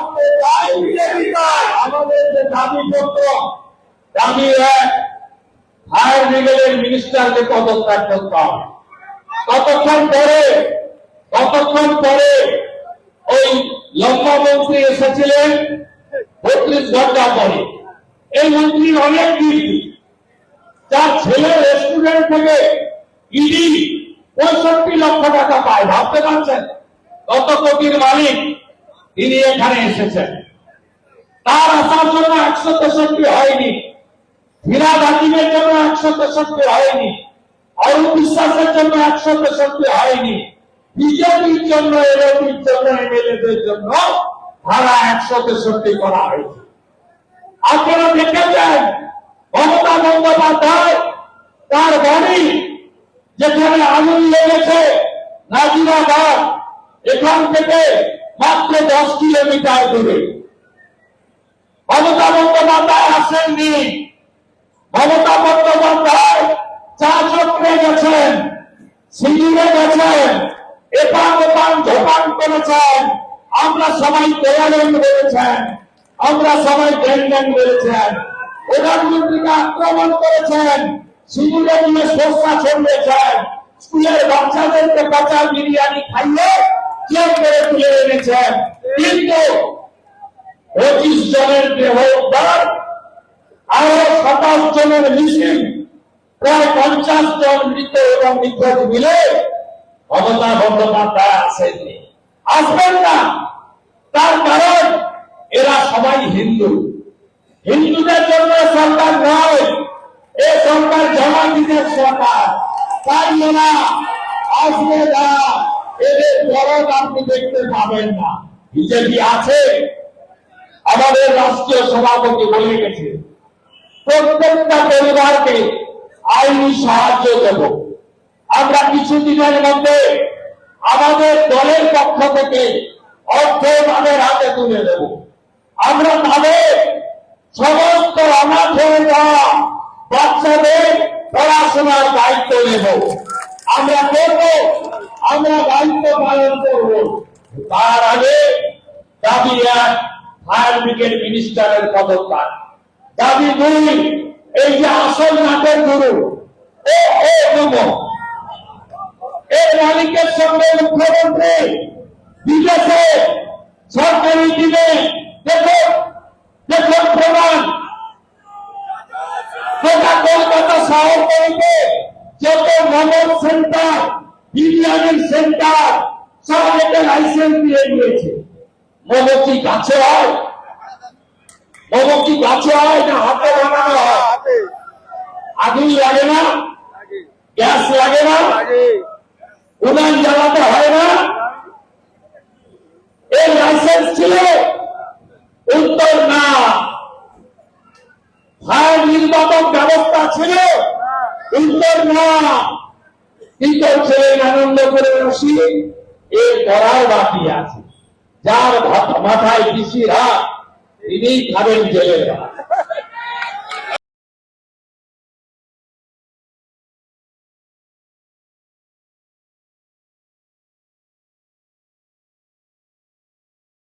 মানতে চাই আমাদের যে দাবি দাবি এক ফায়ার ব্রিগেডের মিনিস্টারকে পদত্যাগ করতে হবে কতক্ষণ পরে কতক্ষণ পরে ওই লম্বা এসেছিলেন বত্রিশ ঘণ্টা পরে। এই মন্ত্রীর অনেক ডিউটি যার ছেলে রেস্টুরেন্ট থেকে ইডি পঁয়ষট্টি লক্ষ টাকা পায়, ভাবতে পারছেন? কত কোটির মালিক? তিনি এখানে এসেছেন। তার আসার জন্য একশো তেষট্টি হয়নি। হীরা দাকিমের জন্য একশো তেষট্টি হয়নি। অরুণ বিশ্বাসের জন্য একশো তেষট্টি হয়নি। বিজেপির জন্য এলপির জন্য, এমএলএদের জন্য ধারা একশো তেষট্টি করা হয়েছে। আপনারা দেখেছেন মমতা বন্দ্যোপাধ্যায় তার বাড়ি যেখানে আগুন লেগেছে, নাজিরাবাদ, এখান থেকে মাত্র দশ কিলোমিটার দূরে। মমতা বন্দ্যোপাধ্যায় আসেননি মমতা বন্দ্যোপাধ্যায় চা চক্রে গেছেন, সিঙ্গুরে গেছেন এপান ওপান ঝোপান করেছেন। আমরা সবাই দেয়ালেন বলেছেন আমরা সবাই ড্যাং বলেছেন প্রধানমন্ত্রীকে আক্রমণ করেছেন, সিঙ্গুরে নিয়ে সস্তা ছড়িয়েছেন। স্কুলের বাচ্চাদেরকে কাঁচা বিরিয়ানি খাইয়ে চেক করে তুলে এনেছেন কিন্তু পঁচিশ জনের দেহ উদ্ধার আরও সাতাশ জনের মিছিল প্রায় পঞ্চাশ জন মৃত এবং নিখোঁজ মিলে মমতা বন্দ্যোপাধ্যায় আসেননি আসবেন না তার কারণ এরা সবাই হিন্দু হিন্দুদের জন্য সরকার নয় এ সরকার জমাতিদের সরকার তাই এরা আসবে না এদের দরদ আপনি দেখতে পাবেন না। বিজেপি আছে। আমাদের রাষ্ট্রীয় সভাপতি বলে গেছে, প্রত্যেকটা পরিবারকে আইনি সাহায্য দেব। আমরা কিছুদিনের মধ্যে আমাদের দলের পক্ষ থেকে অর্থ তাদের হাতে তুলে দেব। আমরা তাদের সমস্ত অনাথ বাচ্চাদের পড়াশোনার দায়িত্ব নেব। আমরা করব, আমরা দায়িত্ব পালন করব। তার আগে দাবি এক, ফায়ার ব্রিগেড মিনিস্টারের পদত্যাগ। দাবি দুই, এই যে আসল নাটের গুরু, ও ও নম এর মালিকের সঙ্গে মুখ্যমন্ত্রী, বিদেশে সরকারি দিনে দেখুন দেখুন প্রমাণ। কলকাতা শহরতলিতে যত নগর সেন্টার বিরিয়ানির সেন্টার সব একটা লাইসেন্স দিয়ে দিয়েছে। মোমো কি গাছে হয়? মোমো কি গাছে হয় না হাতে বানানো হয়? আগুন লাগে না? গ্যাস লাগে না? উনান জ্বালাতে হয় না? এই লাইসেন্স ছিল। উত্তর না। ফায়ার নির্বাপক ব্যবস্থা ছিল। উত্তর না কিন্তু ছেলে আনন্দ করে বসি এর করার বাকি আছে। যার মাথায় পিসি রাত তিনি খাবেন জেলের